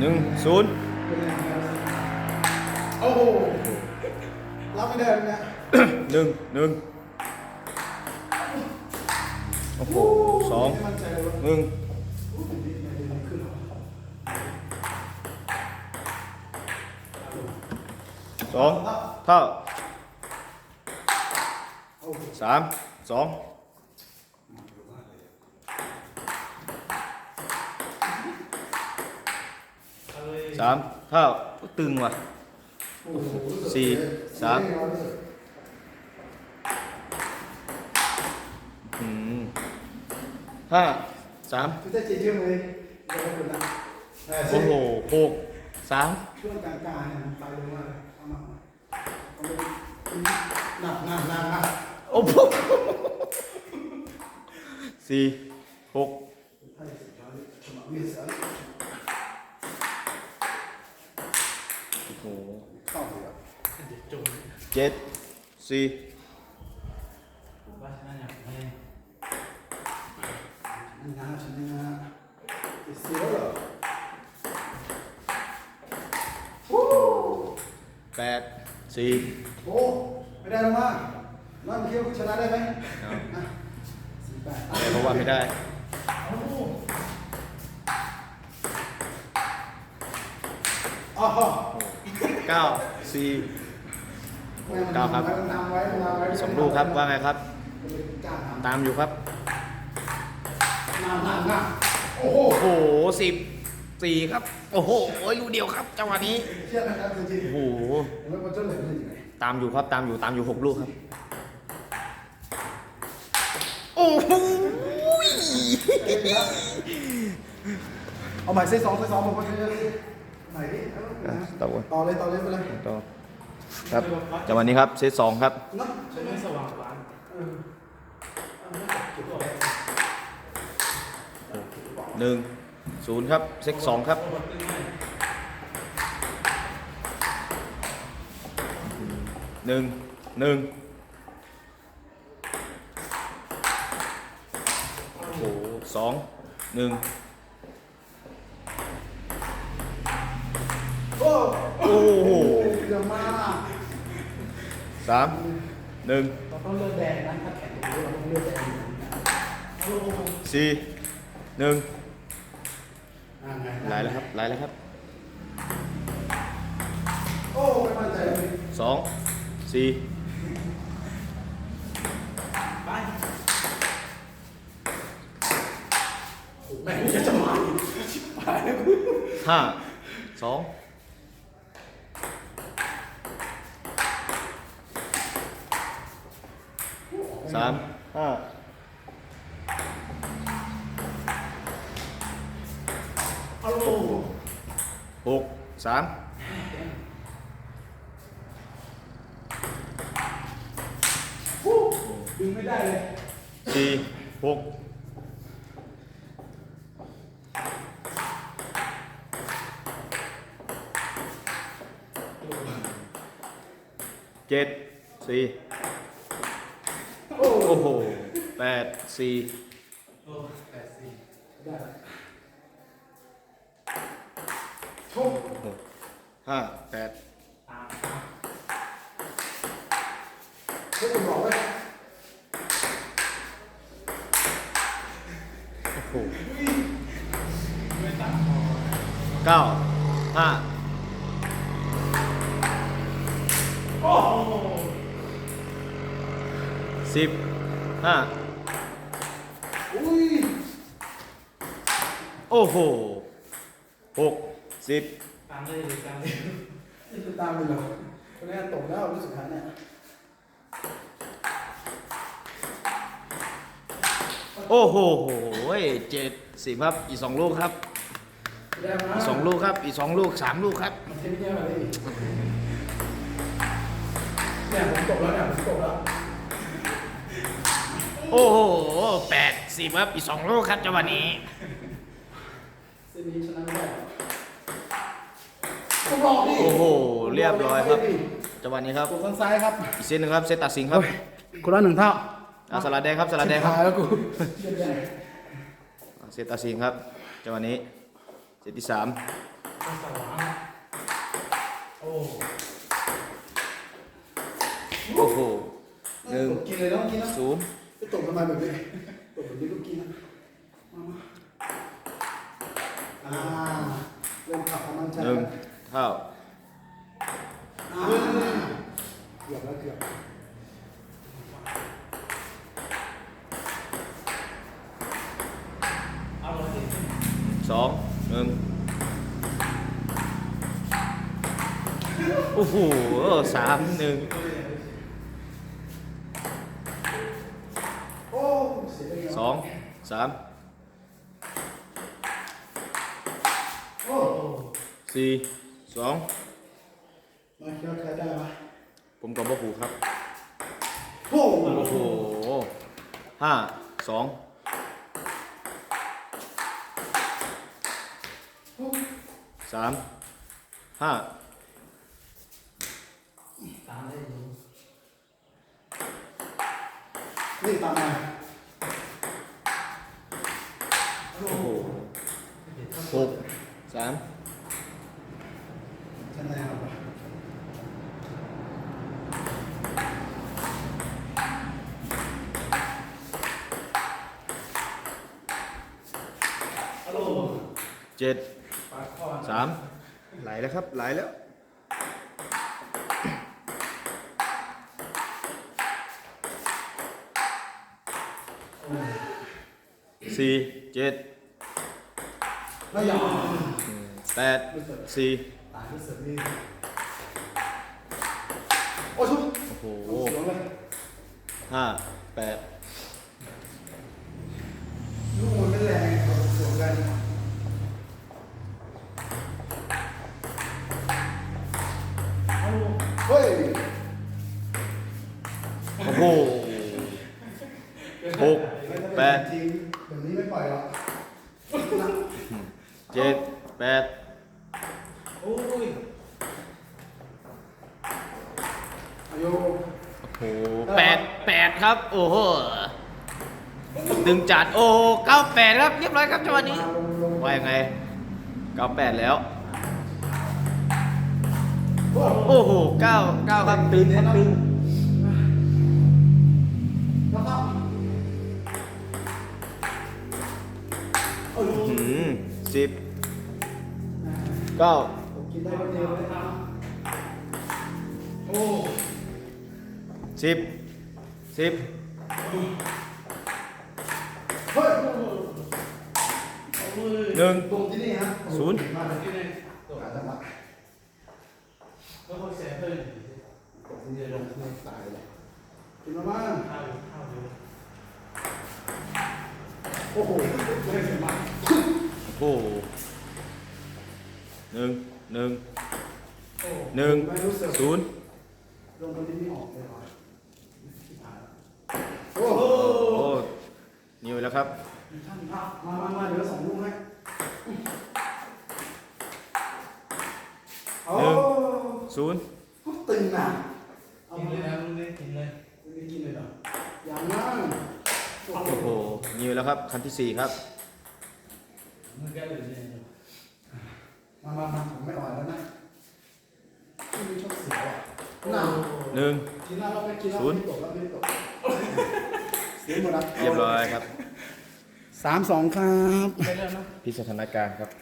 หนึ่งศูนย์โอ้โหรับไม่ได้เลยเนี่ยหนึ่งหนึ่งโอ้โหสองไม่มั่นใจเลยว่าหนึ่งสองเท่าสามสอง สามเท่าตึงว่ะสี่สามห้าสามโอ้โหหกสามช่วงกลางๆเนี่ยมันไปลงมาเลยเอามาเอามาหนักหนักหนักหนักโอ้โหสี่หก ให้สุดท้ายฉบับวิสัย โอ้โห เข้าเลยอะ เจ็ดสี่แปดสี่โอ้ไม่ได้แล้วมั้งน้องเคี้ยวชนะได้ไหมเอาอะสี่แปดเพราะว่าไม่ได้อ๋อเก้าสี่ เก้าครับนำไว้นำไว้สองลูกครับว่าไงครับกล้าทำตามอยู่ครับนำนำนำโอ้โหโอ้โหสิบสี่ครับ โอ้โหลูกเดียวครับจังหวะนี้เชื่อนะครับจริงโอ้โหๆเห็นไหมว่าเจ้าเหลือเป็นยังไงตามอยู่ครับตามอยู่ตามอยู่หกลูกครับ โอ้โหเอาใหม่เซตสองเซตสองผมก็จะใหม่ดิเอาอะนะต่อไปต่อเลยต่อเลยไปเลยต่อ ครับจังหวะนี้ครับเซตสองครับหนึ่งศูนย์ครับเซตสองครับหนึ่งหนึ่งโอ้สองหนึ่งโอ้โห สามหนึ่งเราต้องเลือกแดงนะถ้าแข่งกับเราต้องเลือกแดงสี่หนึ่งอ่าไงไหลแล้วครับไหลแล้วครับโอ้ไม่มั่นใจเลยสองสี่แม่งจะจะมาชิบหายแล้วห้าสอง สามห้าเอาโอ้โหหกสามดึงไม่ได้เลยสี่หกเจ็ดสี่ โอ้โอ้โหแปดสี่ได้ชคห้าแปดโชคบอกไว้โอ้โหเก้าห้าโอ้สิบ ห้าอุ้ยโอ้โหหกสิบตามเลยตามเลยนี่จะตามไปเหรอคนนี้ตกแล้วรู้สึกหายเนี่ยโอ้โหเจ็ดสิบครับ อีกสองลูกครับได้มาอีกสองลูกครับ อีกสองลูกสามลูกครับมันเท่เนี่ยอะไรเนี่ยผมตกแล้วเนี่ยผมตกแล้ว โอ้โหแปดสิบครับอีกสองลูกครับจังหวะนี้เส้นนี้ชนะไม่ได้ผมบอกดิโอ้โหเรียบร้อยครับจังหวะนี้ครับตกทางซ้ายครับอีกเส้นหนึ่งครับเซตตัดสินครับคนละหนึ่งเท่าอะสลัดแดงครับสลัดแดงครับชิหายแล้วกูเซตตัดสินครับจังหวะนี้เซตที่สามมันสว่างโอ้โอ้โหหนึ่งกินเลยนะกินนะศูนย์ จะตกทำไมแบบนี้ตกแบบนี้ก็กินนะมามาอ่าเริ่มขับความมั่นใจหนึ่งแล้วเท่าอ่าเกือบแล้วเกือบเอาเราดิสองหนึ่งโอ้โหสามหนึ่ง โอ้เสียดาย สอง สามโอ้โอ้สี่สองมาคิดว่าใครได้ไหมผมกับบ่หูครับ โอ้โอ้โหห้าสองสามห้าตามได้อยู่นี่ตามมา โอ้โหหกสามคะแนนเอาไปฮัลโหลเจ็ดปากคอสามไหลแล้วครับไหลแล้ว สี่เจ็ดไม่ยอมแปดสี่ตายที่สุดนี่โอ้ชุบโอ้โหเสียวเลยห้าแปดลูกมันไม่แรงสวนกันเฮ้ยโอ้โหหกแปด จริง ล่อยหรอกเจ็ดแปดโอ้ยอายุโอ้โหแปดแปดครับ โอ้โหดึงจัดโอ้โหเก้าแปดครับเรียบร้อยครับจังหวะนี้มาลงลงว่ายังไงเก้าแปดแล้วโอ้โอ้โหเก้าเก้าครับตึงครับตึง สิบเก้ากินได้คนเดียวเลยโอ้สิบสิบเฮ้ยโอ้ยหนึ่งตรงที่นี่ฮะศูนย์มาเลยที่ไหนตกการจังหวะแล้วเขาแสบเลยตรงที่นี่ลงที่นี่ตายเลยกินมาบ้างข้าวอยู่ข้าวอยู่โอ้โหไม่เสียมาก โอ้โหหนึ่งหนึ่งโอ้หนึ่งไม่รู้สึกศูนย์ลงตรงนี้ไม่ออกเลยเหรอโอ้โอ้โหนิวแล้วครับท่านครับมามามาเดี๋ยวสองลูกให้โอ้ศูนย์ตึงน่ะเอากินมาเลยนะลุงเล่นกินเลยไม่กินเลยเหรออย่างนั้นโอ้โอ้โหโหนิวแล้วครับคันที่สี่ครับ มือแก้วอยู่เนี่ยมามามาผมไม่อ่อนแล้วนะไม่ชอบเสียวอะน่ะหนึ่งกินแล้วเราไม่กินแล้วศูนย์ไม่ตกแล้วไม่ตกเสียหมดแล้วเรียบร้อยครับสามสองครับไปแล้วนะพิสถานการณ์ครับ